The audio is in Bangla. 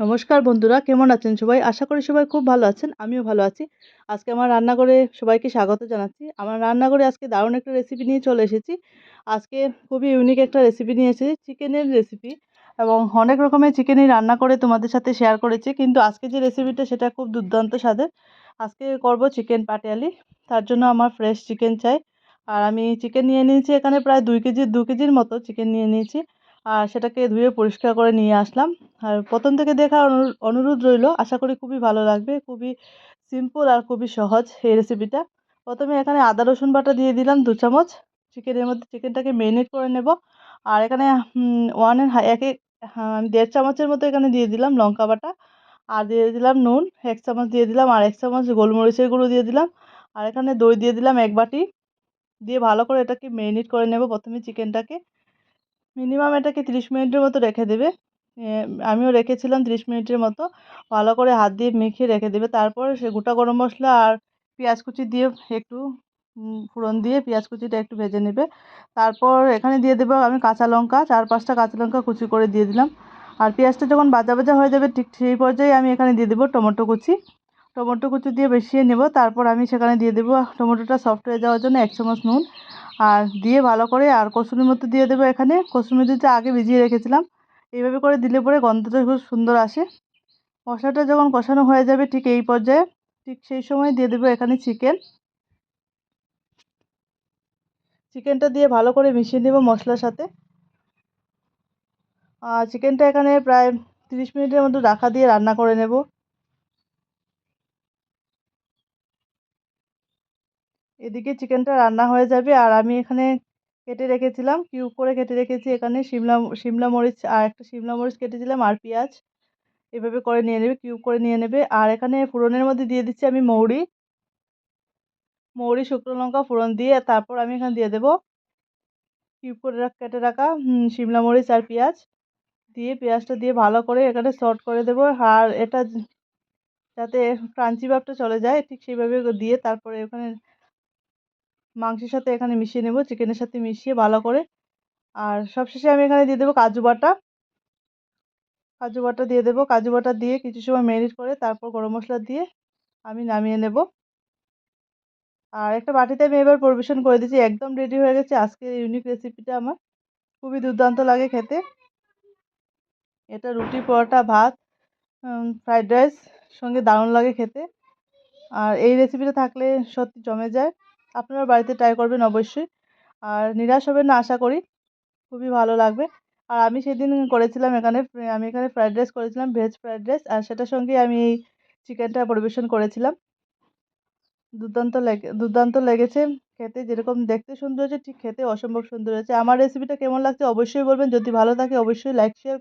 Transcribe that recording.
নমস্কার বন্ধুরা, কেমন আছেন সবাই? আশা করি সবাই খুব ভালো আছেন, আমিও ভালো আছি। আজকে আমার রান্নাঘরে সবাইকে স্বাগত জানাচ্ছি। আমার রান্নাঘরে আজকে দারুণ একটা রেসিপি নিয়ে চলে এসেছি। আজকে খুবই ইউনিক একটা রেসিপি নিয়ে এসেছি চিকেনের রেসিপি এবং অনেক রকমের চিকেনই রান্না করে তোমাদের সাথে শেয়ার করেছি, কিন্তু আজকে যে রেসিপিটা সেটা খুব দুর্দান্ত স্বাদের। আজকে করব চিকেন পাটিয়ালি, তার জন্য আমার ফ্রেশ চিকেন চাই। আর আমি চিকেন নিয়ে নিয়েছি এখানে প্রায় দুই কেজি, দু কেজির মতো চিকেন নিয়ে নিয়েছি। আর সেটাকে ধুয়ে পরিষ্কার করে নিয়ে আসলাম। আর প্রথম থেকে দেখার অনুরোধ রইল, আশা করি খুবই ভালো লাগবে, খুবই সিম্পল আর খুবই সহজ এই রেসিপিটা প্রথমে এখানে আদা, রসুন বাটা দিয়ে দিলাম দু চামচ। চিকেনের মধ্যে চিকেনটাকে মেরিনেট করে নেব। আর এখানে ওয়ানের এক এক দেড় চামচের মতো এখানে দিয়ে দিলাম লঙ্কা বাটা। আর দিয়ে দিলাম নুন, এক চামচ দিয়ে দিলাম আর এক চামচ গোলমরিচের গুঁড়ো দিয়ে দিলাম। আর এখানে দই দিয়ে দিলাম এক বাটি। দিয়ে ভালো করে এটাকে মেরিনেট করে নেব প্রথমে চিকেনটাকে মিনিমাম এটাকে তিরিশ মিনিটের মতো রেখে দেবে। আমিও রেখেছিলাম তিরিশ মিনিটের মতো। ভালো করে হাত দিয়ে মেখে রেখে দেবে। তারপর সে গোটা গরম মশলা আর পেঁয়াজ কুচি দিয়ে একটু ফোড়ন দিয়ে পেঁয়াজ কুচিটা একটু ভেজে নেবে। তারপর এখানে দিয়ে দেবো আমি কাঁচা লঙ্কা। চার পাঁচটা কাঁচা লঙ্কা কুচি করে দিয়ে দিলাম। আর পেঁয়াজটা যখন বাজা ভাজা হয়ে যাবে, ঠিক সেই পর্যায়ে আমি এখানে দিয়ে দেবো টমেটো কুচি। টমেটো কুচি দিয়ে মিশিয়ে নেব। তারপর আমি সেখানে দিয়ে দেবো টমেটোটা সফট হয়ে যাওয়ার জন্য এক চামচ নুন। আর দিয়ে ভালো করে আর কসুরি মতো দিয়ে দেবো এখানে। কসুরি মেথিটা আগে ভিজিয়ে রেখেছিলাম। এইভাবে করে দিলে পরে গন্ধটা খুব সুন্দর আসে। মশলাটা যখন কষানো হয়ে যাবে ঠিক এই পর্যায়ে, ঠিক সেই সময় দিয়ে দেবো এখানে চিকেন। চিকেনটা দিয়ে ভালো করে মিশিয়ে নেব মশলার সাথে। আর চিকেনটা এখানে প্রায় তিরিশ মিনিটের মতো রাখা দিয়ে রান্না করে নেব। এদিকে চিকেনটা রান্না হয়ে যাবে। আর আমি এখানে কেটে রেখেছিলাম, কিউব করে কেটে রেখেছি এখানে, শিমলা শিমলা মরিচ আর একটা শিমলা মরিচ কেটেছিলাম আর পেঁয়াজ। এভাবে করে নিয়ে নেবে, কিউব করে নিয়ে নেবে। আর এখানে ফোড়নের মধ্যে দিয়ে দিচ্ছি আমি মৌরি। মৌরি, শুকনো লঙ্কা, ফোড়ন দিয়ে তারপর আমি এখানে দিয়ে দেবো কিউব করে কেটে রাখা শিমলা মরিচ আর পেঁয়াজ। দিয়ে পেঁয়াজটা দিয়ে ভালো করে এখানে শর্ট করে দেবো। আর এটা যাতে ক্রাঞ্চি ভাবটা চলে যায়, ঠিক সেইভাবে দিয়ে তারপরে ওখানে মাংসের সাথে এখানে মিশিয়ে নেব চিকেনের সাথে মিশিয়ে ভালো করে। আর সবশেষে আমি এখানে দিয়ে দেবো কাজু বাটা। কাজু বাটা দিয়ে দেবো। কাজু বাটা দিয়ে কিছু সময় ম্যারিনেট করে তারপর গরম মশলা দিয়ে আমি নামিয়ে নেব। আর একটা বাটিতে আমি এবার পরিবেশন করে দিচ্ছি, একদম রেডি হয়ে গেছে। আজকের ইউনিক রেসিপিটা আমার খুবই দুর্দান্ত লাগে খেতে। এটা রুটি, পরোটা, ভাত ফ্রাইড রাইস সঙ্গে দারুণ লাগে খেতে। আর এই রেসিপিটা থাকলে সত্যি জমে যায়। আপনারা বাড়িতে ট্রাই করবেন অবশ্যই। আর নিরাশ হবেন না, আশা করি। খুবই ভালো লাগবে। আর আমি সেদিন করেছিলাম এখানে, আমি এখানে ফ্রায়েড রাইস করেছিলাম ভেজ ফ্রায়েড রাইস আর সেটার সঙ্গে আমি এই চিকেনটা পরিবেশন করেছিলাম। দুর্দান্ত লেগে, দুর্দান্ত লেগেছে খেতে, যেরকম দেখতে সুন্দর হয়েছে, ঠিক খেতে অসম্ভব সুন্দর হয়েছে। আমার রেসিপিটা কেমন লাগছে অবশ্যই বলবেন, যদি ভালো থাকে অবশ্যই লাইক শেয়ার